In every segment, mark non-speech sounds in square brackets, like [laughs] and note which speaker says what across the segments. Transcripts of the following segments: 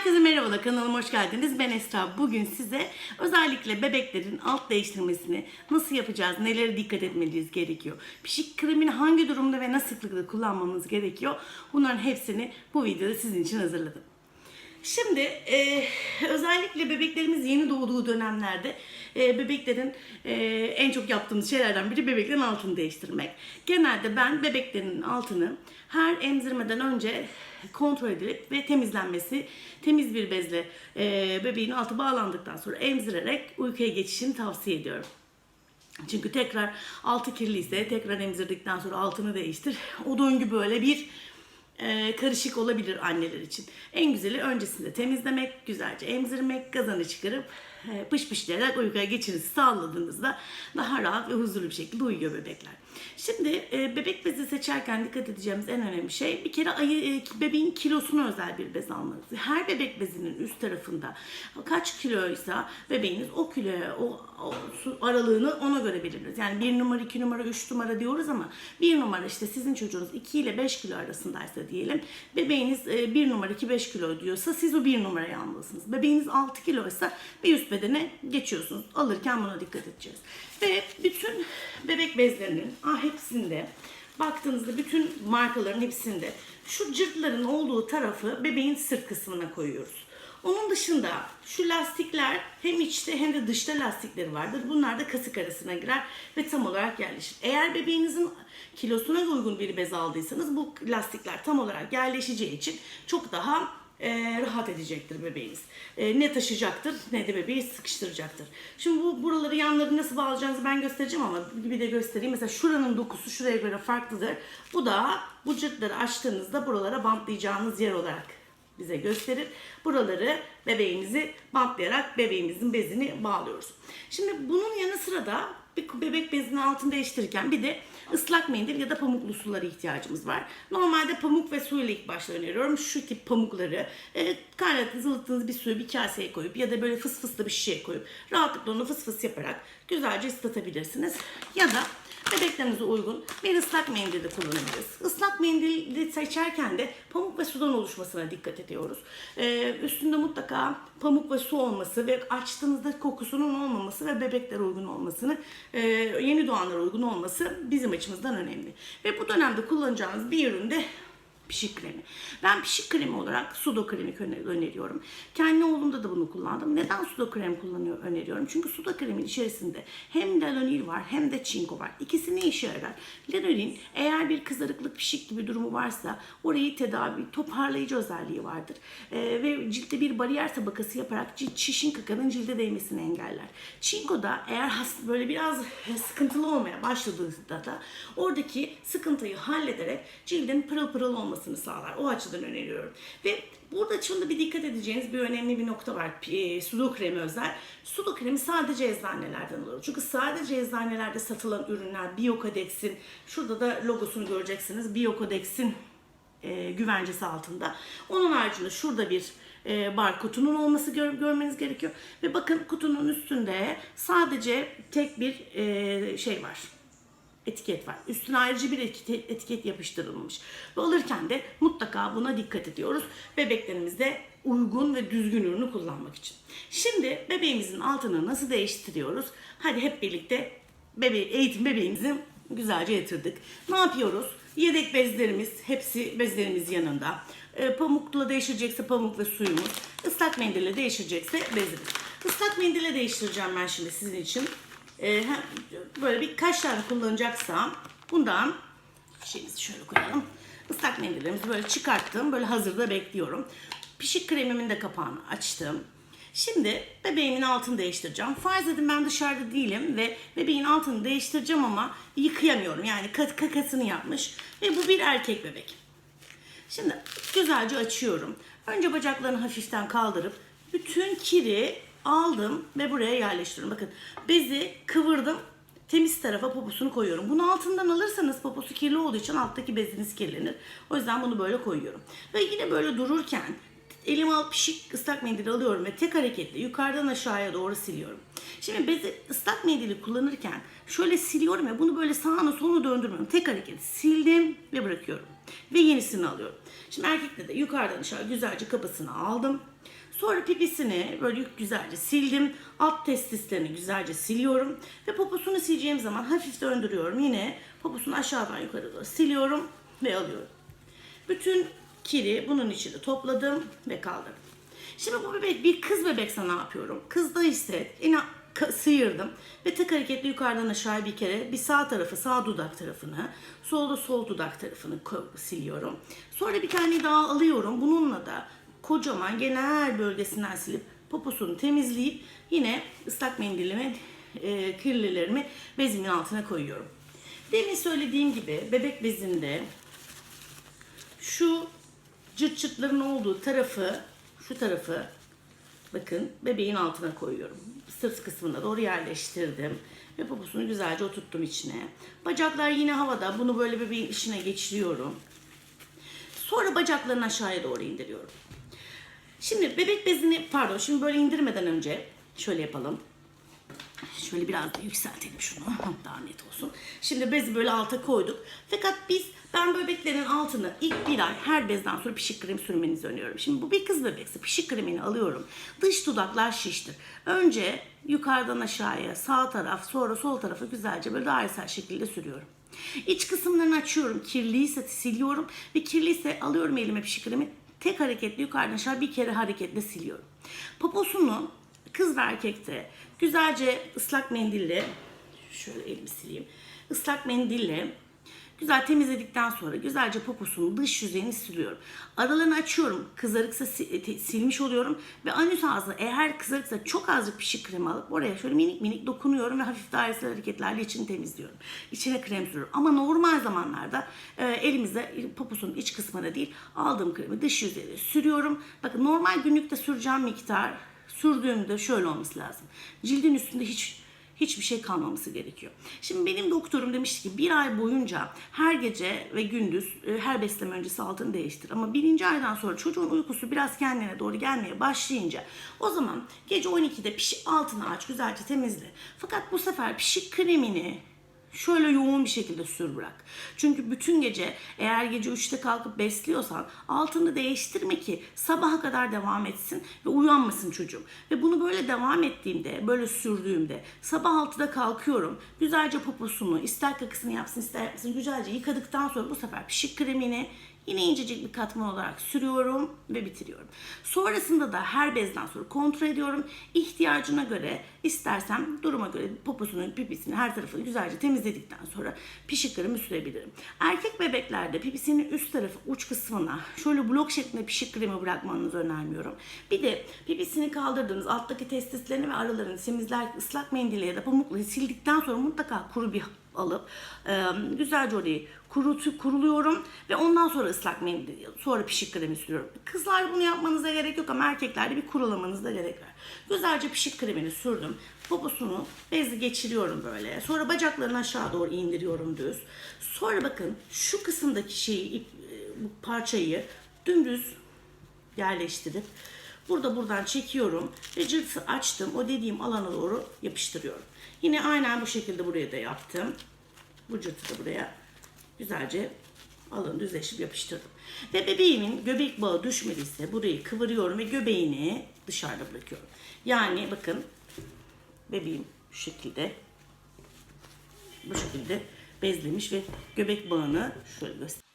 Speaker 1: Herkese merhabalar kanalıma hoş geldiniz. Ben Esra. Bugün size özellikle bebeklerin alt değiştirmesini nasıl yapacağız, nelere dikkat etmeliyiz gerekiyor. Pişik kremini hangi durumda ve nasıl sıklıkla kullanmamız gerekiyor. Bunların hepsini bu videoda sizin için hazırladım. Şimdi e, özellikle bebeklerimiz yeni doğduğu dönemlerde e, bebeklerin e, en çok yaptığımız şeylerden biri bebeklerin altını değiştirmek. Genelde ben bebeklerin altını her emzirmeden önce kontrol edilip ve temizlenmesi temiz bir bezle e, bebeğin altı bağlandıktan sonra emzirerek uykuya geçişini tavsiye ediyorum. Çünkü tekrar altı kirliyse tekrar emzirdikten sonra altını değiştir. [laughs] O döngü böyle bir e, karışık olabilir anneler için. En güzeli öncesinde temizlemek, güzelce emzirmek, gazını çıkarıp pış pışlayarak uykuya geçirinizi sağladığınızda daha rahat ve huzurlu bir şekilde uyuyor bebekler. Şimdi e, bebek bezi seçerken dikkat edeceğimiz en önemli şey bir kere ayı, e, bebeğin kilosuna özel bir bez almanız. Her bebek bezinin üst tarafında kaç kiloysa bebeğiniz o kiloya o, o aralığını ona göre belirleriz. Yani 1 numara, 2 numara, 3 numara diyoruz ama 1 numara işte sizin çocuğunuz 2 ile 5 kilo arasındaysa diyelim. Bebeğiniz 1 numara 2-5 kilo diyorsa siz o 1 numarayı almalısınız. Bebeğiniz 6 kiloysa bir üst bedene geçiyorsunuz. Alırken buna dikkat edeceğiz. Ve bütün bebek bezlerinin ah hepsinde baktığınızda bütün markaların hepsinde şu cırtların olduğu tarafı bebeğin sırt kısmına koyuyoruz. Onun dışında şu lastikler hem içte hem de dışta lastikleri vardır. Bunlar da kasık arasına girer ve tam olarak yerleşir. Eğer bebeğinizin kilosuna uygun bir bez aldıysanız bu lastikler tam olarak yerleşeceği için çok daha e, rahat edecektir bebeğiniz. E, ne taşıyacaktır ne de bebeği sıkıştıracaktır. Şimdi bu buraları yanları nasıl bağlayacağınızı ben göstereceğim ama bir de göstereyim. Mesela şuranın dokusu şuraya göre farklıdır. Bu da bu cırtları açtığınızda buralara bantlayacağınız yer olarak bize gösterir. Buraları bebeğimizi bantlayarak bebeğimizin bezini bağlıyoruz. Şimdi bunun yanı sıra da bir bebek bezinin altını değiştirirken bir de ıslak mendil ya da pamuklu sulara ihtiyacımız var. Normalde pamuk ve su ile ilk başta öneriyorum. Şu tip pamukları e, kaynattığınız, ılıttığınız bir suyu bir kaseye koyup ya da böyle fıs fıslı bir şişeye koyup rahatlıkla onu fıs fıs yaparak güzelce ıslatabilirsiniz. Ya da bebeklerinize uygun bir ıslak mendil de kullanabiliriz. Islak mendili seçerken de pamuk ve sudan oluşmasına dikkat ediyoruz. Ee, üstünde mutlaka pamuk ve su olması ve açtığınızda kokusunun olmaması ve bebeklere uygun olmasını, e, yeni doğanlara uygun olması bizim açımızdan önemli. Ve bu dönemde kullanacağınız bir üründe pişik kremi. Ben pişik kremi olarak sudo kremi öneriyorum. Kendi oğlumda da bunu kullandım. Neden sudo krem kullanıyor öneriyorum? Çünkü sudo kremin içerisinde hem lanolin var hem de çinko var. İkisi ne işe yarar? Lanolin eğer bir kızarıklık pişik gibi durumu varsa orayı tedavi, toparlayıcı özelliği vardır. Ee, ve ciltte bir bariyer tabakası yaparak cilt, şişin kakanın cilde değmesini engeller. Çinko da eğer hasta böyle biraz sıkıntılı olmaya başladığında da oradaki sıkıntıyı hallederek cildin pırıl pırıl olması olmasını sağlar. O açıdan öneriyorum. Ve burada şunda bir dikkat edeceğiniz bir önemli bir nokta var. E, sulu kremi özel. Sulu kremi sadece eczanelerden alıyoruz. Çünkü sadece eczanelerde satılan ürünler Biokodex'in, şurada da logosunu göreceksiniz. Biokodex'in e, güvencesi altında. Onun haricinde şurada bir e, barkodunun olması gör, görmeniz gerekiyor. Ve bakın kutunun üstünde sadece tek bir e, şey var etiket var. Üstüne ayrıca bir etiket, yapıştırılmış. Ve alırken de mutlaka buna dikkat ediyoruz. Bebeklerimizde uygun ve düzgün ürünü kullanmak için. Şimdi bebeğimizin altını nasıl değiştiriyoruz? Hadi hep birlikte bebe eğitim bebeğimizi güzelce yatırdık. Ne yapıyoruz? Yedek bezlerimiz, hepsi bezlerimiz yanında. E, pamukla değiştirecekse pamuk ve suyumuz. Islak mendille değiştirecekse bezimiz. Islak mendille değiştireceğim ben şimdi sizin için e, böyle birkaç tane kullanacaksam bundan şeyimizi şöyle koyalım. Islak mendillerimizi böyle çıkarttım. Böyle hazırda bekliyorum. Pişik kremimin de kapağını açtım. Şimdi bebeğimin altını değiştireceğim. Farz edin ben dışarıda değilim ve bebeğin altını değiştireceğim ama yıkayamıyorum. Yani kakasını yapmış ve bu bir erkek bebek. Şimdi güzelce açıyorum. Önce bacaklarını hafiften kaldırıp bütün kiri aldım ve buraya yerleştiriyorum. Bakın bezi kıvırdım. Temiz tarafa poposunu koyuyorum. Bunu altından alırsanız poposu kirli olduğu için alttaki beziniz kirlenir. O yüzden bunu böyle koyuyorum. Ve yine böyle dururken elime al pişik ıslak mendili alıyorum ve tek hareketle yukarıdan aşağıya doğru siliyorum. Şimdi bezi ıslak mendili kullanırken şöyle siliyorum ve bunu böyle sağına soluna döndürmüyorum. Tek hareket sildim ve bırakıyorum. Ve yenisini alıyorum. Şimdi erkekte de yukarıdan aşağı güzelce kapısını aldım. Sonra pipisini böyle güzelce sildim. Alt testislerini güzelce siliyorum. Ve poposunu sileceğim zaman hafif döndürüyorum. Yine poposunu aşağıdan yukarı doğru siliyorum ve alıyorum. Bütün kiri bunun içine topladım ve kaldırdım. Şimdi bu bebek bir kız bebekse ne yapıyorum? Kızda ise yine sıyırdım ve tek hareketle yukarıdan aşağı bir kere bir sağ tarafı sağ dudak tarafını solda sol dudak tarafını siliyorum. Sonra bir tane daha alıyorum. Bununla da kocaman genel bölgesinden silip poposunu temizleyip yine ıslak mendilimi e, kirlilerimi bezimin altına koyuyorum. Demin söylediğim gibi bebek bezinde şu cırt cırtların olduğu tarafı, şu tarafı bakın bebeğin altına koyuyorum. Sırt kısmına doğru yerleştirdim. Ve poposunu güzelce oturttum içine. Bacaklar yine havada. Bunu böyle bebeğin içine geçiriyorum. Sonra bacaklarını aşağıya doğru indiriyorum. Şimdi bebek bezini pardon şimdi böyle indirmeden önce şöyle yapalım. Şöyle biraz da yükseltelim şunu. Daha net olsun. Şimdi bezi böyle alta koyduk. Fakat biz ben bebeklerin altını ilk bir ay her bezden sonra pişik krem sürmenizi öneriyorum. Şimdi bu bir kız bebekse pişik kremini alıyorum. Dış dudaklar şiştir. Önce yukarıdan aşağıya sağ taraf sonra sol tarafa güzelce böyle dairesel şekilde sürüyorum. İç kısımlarını açıyorum. Kirliyse siliyorum ve kirliyse alıyorum elime pişik kremi. Tek hareketle yukarıdan aşağı bir kere hareketle siliyorum. Poposunu kız ve erkekte güzelce ıslak mendille şöyle elimi sileyim. Islak mendille güzel temizledikten sonra güzelce poposunun dış yüzeyini siliyorum. Aralarını açıyorum. Kızarıksa silmiş oluyorum ve anüs ağzı eğer kızarıksa çok azıcık pişik krem alıp oraya şöyle minik minik dokunuyorum ve hafif dairesel hareketlerle içini temizliyorum. İçine krem sürüyorum. Ama normal zamanlarda e, elimizde poposunun iç kısmına değil aldığım kremi dış yüzeyine sürüyorum. Bakın normal günlükte süreceğim miktar sürdüğümde şöyle olması lazım. Cildin üstünde hiç hiçbir şey kalmaması gerekiyor. Şimdi benim doktorum demişti ki bir ay boyunca her gece ve gündüz e, her besleme öncesi altını değiştir. Ama birinci aydan sonra çocuğun uykusu biraz kendine doğru gelmeye başlayınca o zaman gece 12'de pişik altını aç güzelce temizle. Fakat bu sefer pişik kremini şöyle yoğun bir şekilde sür bırak. Çünkü bütün gece eğer gece 3'te kalkıp besliyorsan altını değiştirme ki sabaha kadar devam etsin ve uyanmasın çocuğum. Ve bunu böyle devam ettiğimde, böyle sürdüğümde sabah 6'da kalkıyorum. Güzelce poposunu, ister kakısını yapsın ister yapmasın güzelce yıkadıktan sonra bu sefer pişik kremini Yine incecik bir katman olarak sürüyorum ve bitiriyorum. Sonrasında da her bezden sonra kontrol ediyorum. İhtiyacına göre istersem duruma göre poposunu, pipisini her tarafını güzelce temizledikten sonra pişik kremi sürebilirim. Erkek bebeklerde pipisinin üst tarafı uç kısmına şöyle blok şeklinde pişik kremi bırakmanızı önermiyorum. Bir de pipisini kaldırdığınız alttaki testislerini ve aralarını temizler ıslak mendille ya da pamukla sildikten sonra mutlaka kuru bir alıp e, güzelce orayı kurutu, kuruluyorum ve ondan sonra ıslak mendil sonra pişik kremi sürüyorum. Kızlar bunu yapmanıza gerek yok ama erkeklerde bir kurulamanıza gerek var. Güzelce pişik kremini sürdüm. Poposunu bezle geçiriyorum böyle. Sonra bacaklarını aşağı doğru indiriyorum düz. Sonra bakın şu kısımdaki şeyi ip, bu parçayı dümdüz yerleştirip burada buradan çekiyorum ve cırtı açtım. O dediğim alana doğru yapıştırıyorum. Yine aynen bu şekilde buraya da yaptım. Bu cırtı da buraya güzelce alın düzleşip yapıştırdım. Ve bebeğimin göbek bağı düşmediyse burayı kıvırıyorum ve göbeğini dışarıda bırakıyorum. Yani bakın bebeğim şu şekilde bu şekilde bezlemiş ve göbek bağını şöyle göstereyim.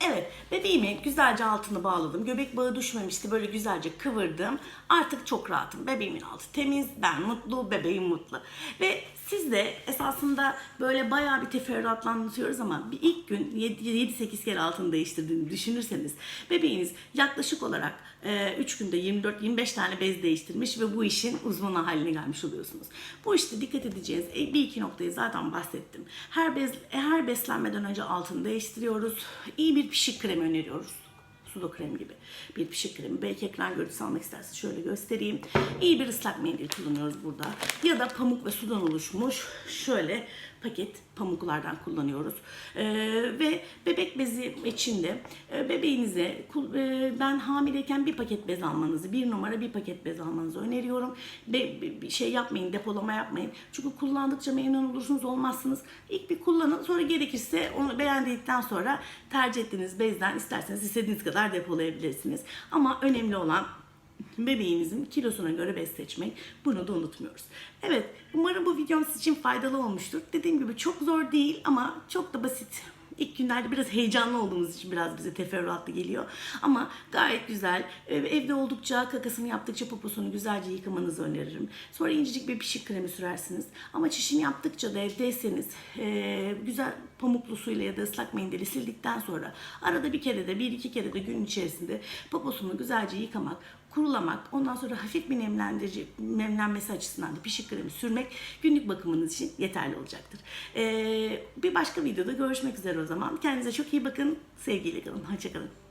Speaker 1: Evet, bebeğimi güzelce altını bağladım. Göbek bağı düşmemişti. Böyle güzelce kıvırdım. Artık çok rahatım. Bebeğimin altı temiz, ben mutlu, bebeğim mutlu. Ve siz de esasında böyle bayağı bir teferruatla anlatıyoruz ama bir ilk gün 7-8 kere altını değiştirdiğini düşünürseniz bebeğiniz yaklaşık olarak 3 günde 24-25 tane bez değiştirmiş ve bu işin uzmanı haline gelmiş oluyorsunuz. Bu işte dikkat edeceğiniz e, bir iki noktayı zaten bahsettim. Her bez her beslenmeden önce altını değiştiriyoruz. İyi bir pişik kremi öneriyoruz. Sudo krem gibi bir pişik kremi. Belki ekran görüntüsü almak isterseniz şöyle göstereyim. İyi bir ıslak mendil kullanıyoruz burada. Ya da pamuk ve sudan oluşmuş şöyle paket pamuklardan kullanıyoruz. Ee, ve bebek bezi içinde e, bebeğinize e, ben hamileyken bir paket bez almanızı, bir numara bir paket bez almanızı öneriyorum. Be, be- şey yapmayın, depolama yapmayın. Çünkü kullandıkça memnun olursunuz, olmazsınız. İlk bir kullanın, sonra gerekirse onu beğendikten sonra tercih ettiğiniz bezden isterseniz istediğiniz kadar depolayabilirsiniz. Ama önemli olan bebeğinizin kilosuna göre bez seçmek. Bunu da unutmuyoruz. Evet, umarım bu videom sizin için faydalı olmuştur. Dediğim gibi çok zor değil ama çok da basit. İlk günlerde biraz heyecanlı olduğumuz için biraz bize teferruatlı geliyor. Ama gayet güzel. Ee, Evde oldukça kakasını yaptıkça poposunu güzelce yıkamanızı öneririm. Sonra incecik bir pişik kremi sürersiniz. Ama çişini yaptıkça da evdeyseniz e, güzel pamuklu suyla ya da ıslak mendili sildikten sonra arada bir kere de bir iki kere de gün içerisinde poposunu güzelce yıkamak, kurulamak, ondan sonra hafif bir nemlendirici, nemlenmesi açısından da pişik kremi sürmek günlük bakımınız için yeterli olacaktır. Ee, bir başka videoda görüşmek üzere o zaman. Kendinize çok iyi bakın. Sevgiyle kalın. Hoşçakalın.